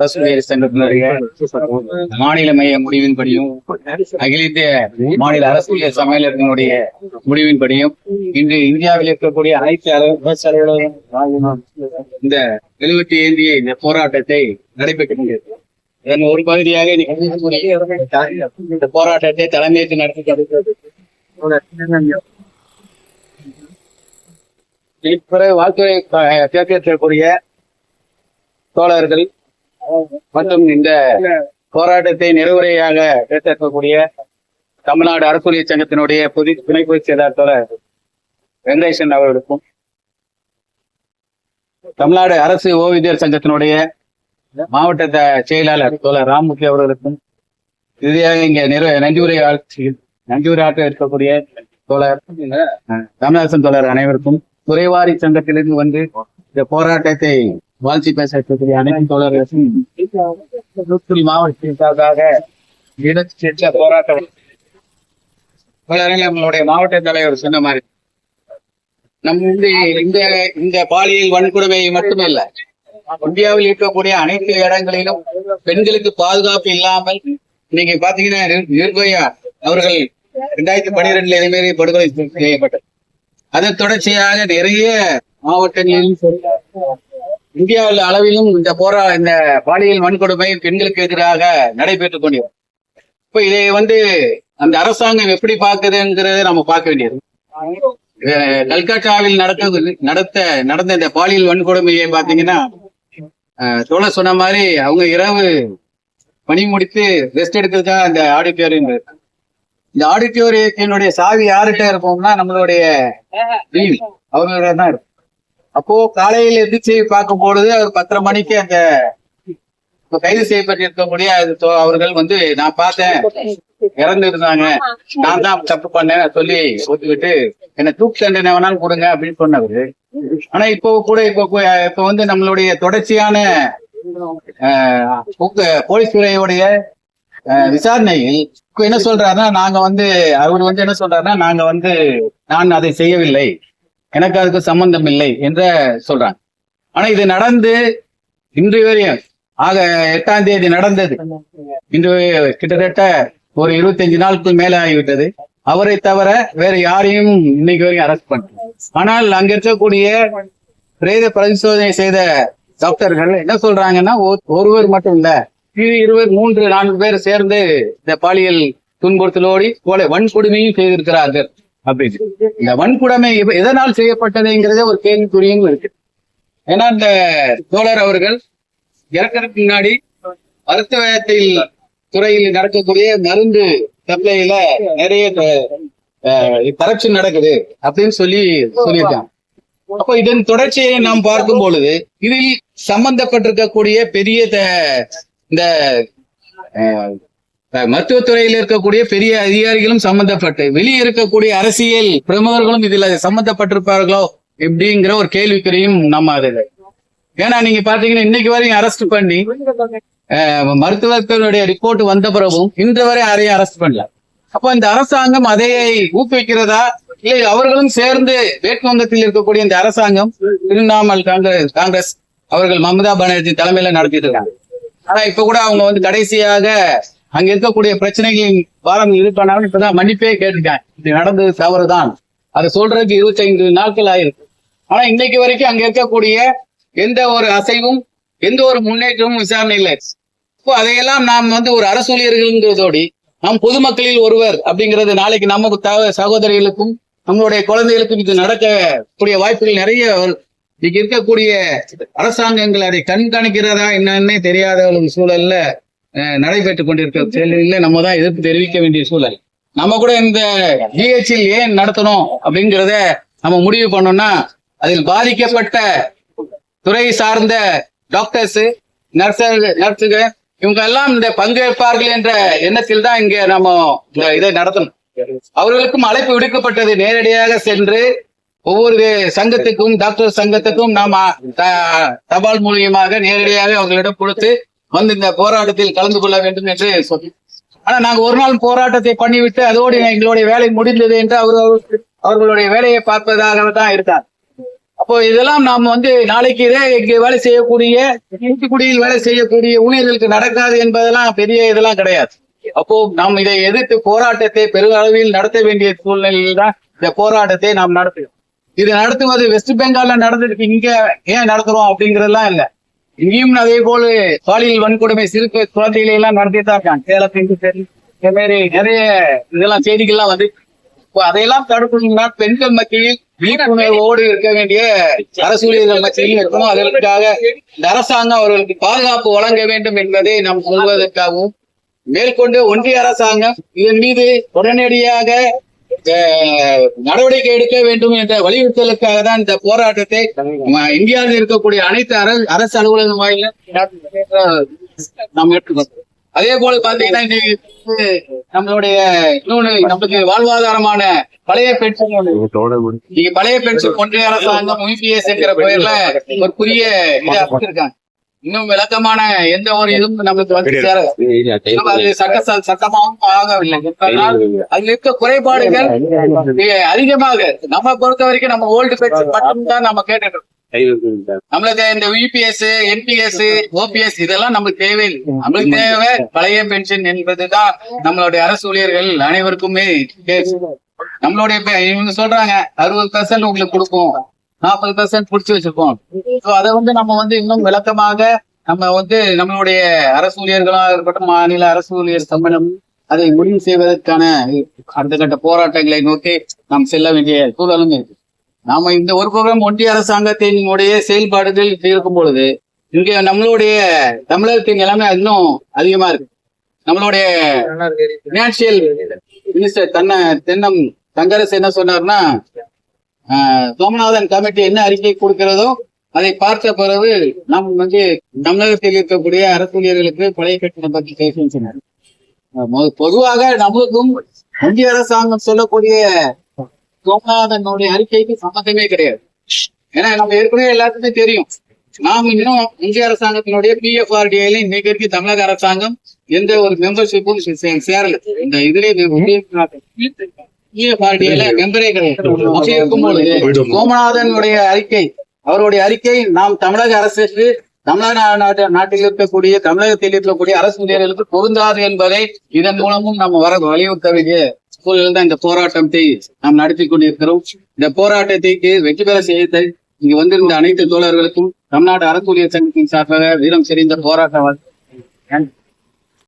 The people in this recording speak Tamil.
பசுமையர் சங்கத்தினுடைய மாநில மைய முடிவின்படியும் அகில இந்திய மாநில அரசியல் சமையலர்களுடைய முடிவின்படியும் இன்று இந்தியாவில் இருக்கக்கூடிய அனைத்து அளவு விவசாயிகளும் இந்த எழுபத்தி ஏந்திய இந்த போராட்டத்தை நடைபெற்று இதன் ஒரு பகுதியாக இந்த போராட்டத்தை தலைமையேற்று நடத்தி பிறகு வாழ்க்கை தேர்ந்தெடுக்கக்கூடிய தோழர்கள் மற்றும் இந்த போராட்டத்தை நிறைவுரையாக தேர்ந்தெடுக்கக்கூடிய தமிழ்நாடு அரசூழியர் சங்கத்தினுடைய பொது துணை பொதுச் செயலாளர் தோழர் வெங்கடேசன் அவர்களுக்கும் தமிழ்நாடு அரசு ஓவியர் சங்கத்தினுடைய மாவட்ட செயலாளர் தோழர் ராமூர்த்தி அவர்களுக்கும் இறுதியாக இங்க நிறு நன்றி உரை ஆட்சி நன்றி உரையாற்ற இருக்கக்கூடிய தோழர் தமிழரசன் தோழர் அனைவருக்கும் துறைவாரி சங்கத்திலிருந்து வந்து இந்த போராட்டத்தை வாழ்த்தி பேசக்கூடிய அனைத்து தோழர்களுக்கும் தூத்துக்குடி மாவட்டத்திற்காக இடச்சேர்ந்த போராட்டம். தோழர்களே, நம்மளுடைய மாவட்ட தலைவர் சொன்ன மாதிரி நம்ம வந்து இந்த இந்த பாலியல் வன்கொடுமை மட்டுமல்ல இந்தியாவில் இருக்கக்கூடிய அனைத்து இடங்களிலும் பெண்களுக்கு பாதுகாப்பு இல்லாமல் நீங்க பாத்தீங்கன்னா நிர்பயா அவர்கள் ரெண்டாயிரத்தி பனிரெண்டுல மாதிரி படுகொலை செய்யப்பட்டது. அதன் தொடர்ச்சியாக நிறைய மாவட்டங்களிலும் இந்தியாவில் அளவிலும் இந்த போரா இந்த பாலியல் வன்கொடுமை பெண்களுக்கு எதிராக நடைபெற்றுக் கொண்டிருக்கும் இப்ப இதை வந்து அந்த அரசாங்கம் எப்படி பாக்குதுங்கிறத நம்ம பார்க்க வேண்டியது. கல்கட்டாவில் நடக்க நடத்த நடந்த இந்த பாலியல் வன்கொடுமையை பாத்தீங்கன்னா அஹ் சொன்ன மாதிரி அவங்க இரவு பணி முடித்து ரெஸ்ட் எடுக்கிறதுக்காக அந்த ஆடிட்டோரியம் இந்த ஆடிட்டோரியத்தினுடைய சாவி யார்கிட்ட இருப்போம்னா நம்மளுடைய டிவி அவங்களோட தான் இருக்கும் அப்போ காலையில எந்திரிச்சு பார்க்கும் பொழுது அவர் பத்தரை மணிக்கு அந்த கைது செய்யப்பட்டிருக்கக்கூடிய அது அவர்கள் வந்து நான் பார்த்தேன். இறந்து இருந்தாங்க நான் தான் தப்பு பண்ணேன் சொல்லி ஒத்துக்கிட்டு என்ன தூக்கு தண்டனை வேணாலும் கொடுங்க அப்படின்னு சொன்னவரு. ஆனா இப்போ கூட இப்போ இப்ப இப்போ வந்து நம்மளுடைய தொடர்ச்சியான போலீஸ் துறையுடைய விசாரணையில் என்ன சொல்றாருன்னா நாங்க வந்து அவர் வந்து என்ன சொல்றாருன்னா நாங்க வந்து நான் அதை செய்யவில்லை. எனக்கு அதுக்கு சம்பந்தம் இல்லை என்ற சொல்றாங்க. ஆனா இது நடந்து இன்று வரையும் ஆக எட்டாம் தேதி நடந்தது. இன்று கிட்டத்தட்ட ஒரு இருபத்தஞ்சு நாளுக்கு மேல ஆகிவிட்டது அவரை தவிர வேற யாரையும் இன்னைக்கு வரையும் அரெஸ்ட் பண்ணல. ஆனால் அங்க இருக்கக்கூடிய பிரேத பரிசோதனை செய்த டாக்டர்கள் என்ன சொல்றாங்கன்னா ஒருவர் மட்டும் இல்ல இருவர் மூன்று நான்கு பேர் சேர்ந்து இந்த பாலியல் துன்புறுத்தலோடி கொலை வன்கொடுமையும் செய்திருக்கிறார்கள். அப்படின்னு இந்த வன்கொடுமை எதனால் செய்யப்பட்டதுங்கிறதே ஒரு கேள்விக்குறியும் இருக்கு. ஏன்னா இந்த தோழர் அவர்கள் இறக்கறதுக்கு முன்னாடி மருத்துவத்தில் துறையில் நடக்கக்கூடிய மருந்து சப்ளைல நிறைய கரப்ஷன் நடக்குது அப்படின்னு சொல்லி சொல்லியிருக்காங்க. அப்ப இதன் தொடர்ச்சியை நாம் பார்க்கும் பொழுது இதில் சம்பந்தப்பட்டிருக்கக்கூடிய பெரிய இந்த மருத்துவத்துறையில் இருக்கக்கூடிய பெரிய அதிகாரிகளும் சம்பந்தப்பட்டு வெளியே இருக்கக்கூடிய அரசியல் பிரமுகர்களும் இதுல சம்பந்தப்பட்டிருப்பார்களோ எப்படிங்கிற ஒரு கேள்விக்குறியும் நம்ம அது ஏன்னா நீங்க பாத்தீங்கன்னா இன்னைக்கு வரையும் அரெஸ்ட் பண்ணி மருத்துவர்களுடைய ரிப்போர்ட் வந்த பிறகும் இன்று வரை யாரையும் அரெஸ்ட் பண்ணல. அப்போ இந்த அரசாங்கம் அதை ஊக்குவிக்கிறதா? இல்லை அவர்களும் சேர்ந்து வேட்புவங்கத்தில் இருக்கக்கூடிய இந்த அரசாங்கம் திரிணாமல் காங்கிரஸ் காங்கிரஸ் அவர்கள் மமதா பானர்ஜி தலைமையில நடத்திட்டு இருக்காங்க. ஆனா இப்ப கூட அவங்க வந்து கடைசியாக அங்க இருக்கக்கூடிய பிரச்சனைகளின் பாரம் இது பண்ணாலும் இப்பதான் மன்னிப்பே கேட்டிருக்கேன். இது நடந்தது தவறுதான். அதை சொல்றதுக்கு இருபத்தைந்து நாட்கள் ஆயிருக்கு. ஆனா இன்னைக்கு வரைக்கும் அங்க இருக்கக்கூடிய எந்த ஒரு அசைவும் எந்த ஒரு முன்னேற்றமும் விசாரணை இல்லை. இப்போ அதையெல்லாம் நாம் வந்து ஒரு அரசூழியர்கள்ங்கிறதோடி நாம் பொதுமக்களில் ஒருவர் அப்படிங்கிறது நாளைக்கு நமக்கு சகோதரிகளுக்கும் நம்மளுடைய குழந்தைகளுக்கும் இது நடக்கக்கூடிய வாய்ப்புகள் நிறைய வரும். இன்னைக்கு இருக்கக்கூடிய அரசாங்கங்கள் அதை கண்காணிக்கிறதா என்னன்னே தெரியாத ஒரு சூழல்ல நடைபெற்றுக் கொண்டிருக்கிற செயலில் நம்ம தான் எதிர்ப்பு தெரிவிக்க வேண்டிய சூழல். நம்ம கூட இந்த ஜிஹெச்சில் ஏன் நடத்தணும் அப்படிங்கிறத நம்ம முடிவு பண்ணோம்னா அதில் பாதிக்கப்பட்ட துறை சார்ந்த டாக்டர்ஸ் நர்சர் நர்ஸுங்க இவங்க எல்லாம் இந்த பங்கேற்பார்கள் என்ற எண்ணத்தில் தான் இங்க நம்ம இதை நடத்தணும். அவர்களுக்கும் அழைப்பு விடுக்கப்பட்டது நேரடியாக சென்று ஒவ்வொரு சங்கத்துக்கும் டாக்டர் சங்கத்துக்கும் நாம் த- தபால் மூலியமாக நேரடியாக அவர்களிடம் கொடுத்து வந்து இந்த போராட்டத்தில் கலந்து கொள்ள வேண்டும் என்று சொல்லி. ஆனா நாங்க ஒரு நாள் போராட்டத்தை பண்ணிவிட்டு அதோடு எங்களுடைய வேலை முடிந்தது என்று அவர் அவர்களுடைய வேலையை பார்ப்பதாக தான் இருக்கார் அப்போ இதெல்லாம் நாம் வந்து நாளைக்கு இதே இங்க வேலை செய்யக்கூடிய தூத்துக்குடியில் வேலை செய்யக்கூடிய ஊழியர்களுக்கு நடக்காது என்பதெல்லாம் பெரிய இதெல்லாம் கிடையாது. அப்போ நாம் இதை எதிர்த்து போராட்டத்தை பெருளவில் நடத்த வேண்டிய சூழ்நிலையில் தான் இந்த போராட்டத்தை நாம் நடத்துகிறோம். இது நடத்துவது வெஸ்ட் பெங்கால்ல நடந்திருக்கு. இங்க ஏன் நடத்துறோம் அப்படிங்கறதெல்லாம் இல்ல. இங்கேயும் அதே போல பாலியல் வன்கொடுமை சிறு குழந்தைகளை எல்லாம் நடத்திட்டு தான் இருக்காங்க சேலத்துக்கு சரி இந்த மாதிரி நிறைய இதெல்லாம் செய்திகள்லாம் வந்து அதையெல்லாம் தடுக்கணும்னா பெண்கள் மத்தியில் விழிப்புணர்வோடு இருக்க வேண்டிய அரசூழியர்கள் மத்தியில் இருக்கணும். அதற்காக இந்த அரசாங்கம் அவர்களுக்கு பாதுகாப்பு வழங்க வேண்டும் என்பதை நாம் சொல்வதற்காகவும் மேற்கொண்டு ஒன்றிய அரசாங்கம் இதன் மீது உடனடியாக நடவடிக்கை எடுக்க வேண்டும் என்ற வலியுறுத்தலுக்காக தான் இந்த போராட்டத்தை இந்தியாவில் இருக்கக்கூடிய அனைத்து அரசு அலுவலகம் வாயில நாம் ஏற்றுக்கொண்டோம். அதே போல பாத்தீங்கன்னா இன்னைக்கு நம்மளுடைய இன்னொன்னு நம்மளுக்கு வாழ்வாதாரமான பழைய பென்ஷன் நீங்க பழைய பென்ஷன் ஒன்றிய அரசாங்கம் யூபிஎஸ் என்கிற பெயர்ல ஒரு புதிய இதை அமைச்சிருக்காங்க. இன்னும் விளக்கமான எந்த ஒரு இதுவும் நமக்கு வந்து சேர இன்னும் அது சட்ட ச- சட்டமாவும் ஆகவில்லை. அதுல இருக்க குறைபாடுகள் மிக அதிகமாக நம்ம பொறுத்த வரைக்கும் நம்ம ஓல்டு பென்ஷன் மட்டும் தான் நம்ம கேட்டுட்டு. நம்மளுக்கு இந்த யூபிஎஸ் என்பிஎஸ் ஓபிஎஸ் இதெல்லாம் நம்மளுக்கு தேவையில்லை. நம்மளுக்கு தேவை பழைய பென்ஷன் என்பதுதான் நம்மளுடைய அரசு ஊழியர்கள் அனைவருக்குமே. நம்மளுடைய இவங்க சொல்றாங்க அறுபது பெர்சன்ட் உங்களுக்கு கொடுப்போம். நாற்பது பெர்சன்ட் புடிச்சு வச்சிருக்கோம் அதை வந்து நம்ம வந்து இன்னும் விளக்கமாக நம்ம வந்து நம்மளுடைய அரசு ஊழியர்களாக இருக்கட்டும் மாநில அரசு ஊழியர் சம்பளம் அதை முடிவு செய்வதற்கான அடுத்த கட்ட போராட்டங்களை நோக்கி நாம் செல்ல வேண்டிய சூழலும் இருக்கு நாம இந்த ஒரு புறம் ஒன்றிய அரசாங்கத்தினுடைய செயல்பாடுகள் இருக்கும் பொழுது இங்கே நம்மளுடைய தமிழகத்தின் நிலைமை இன்னும் அதிகமா இருக்கு நம்மளுடைய பினான்சியல் மினிஸ்டர் தன்ன தென்னம் தங்கரசு என்ன சொன்னார்னா சோமநாதன் கமிட்டி என்ன அறிக்கை கொடுக்கிறதோ அதை பார்த்த பிறகு நாம் வந்து தமிழகத்தில் இருக்கக்கூடிய அரசூழியர்களுக்கு கொலை பழைய கட்டணம் பற்றி பேசணும்னு சொன்னார் பொதுவாக நமக்கும் இந்திய அரசாங்கம் சொல்லக்கூடிய சோமநாதனுடைய அறிக்கைக்கு சம்மந்தமே கிடையாது. ஏன்னா நம்ம ஏற்கனவே எல்லாத்துக்குமே தெரியும். நாம் இன்னும் இந்திய அரசாங்கத்தினுடைய பிஎஃப்ஆர்டிஐல இன்னைக்கு வரைக்கும் தமிழக அரசாங்கம் எந்த ஒரு மெம்பர்ஷிப்பும் சேரல. இந்த இதுல சோமநாதனுடைய அறிக்கை. அவருடைய அறிக்கை நாம் தமிழக அரசுக்கு தமிழக நாட்டு நாட்டில் இருக்கக்கூடிய தமிழகத்தில் இருக்கக்கூடிய அரசு ஊழியர்களுக்கு பொருந்தாது என்பதை இதன் மூலமும் நம்ம வர வலியுறுத்த வேண்டிய சூழலில் தான் இந்த போராட்டத்தை நாம் நடத்தி கொண்டிருக்கிறோம். இந்த போராட்டத்திற்கு வெற்றி பெற செய்த இங்கு வந்திருந்த அனைத்து தோழர்களுக்கும் தமிழ்நாடு அரசு ஊழியர் சங்கத்தின் சார்பாக வீரம் செறிந்த போராட்டம்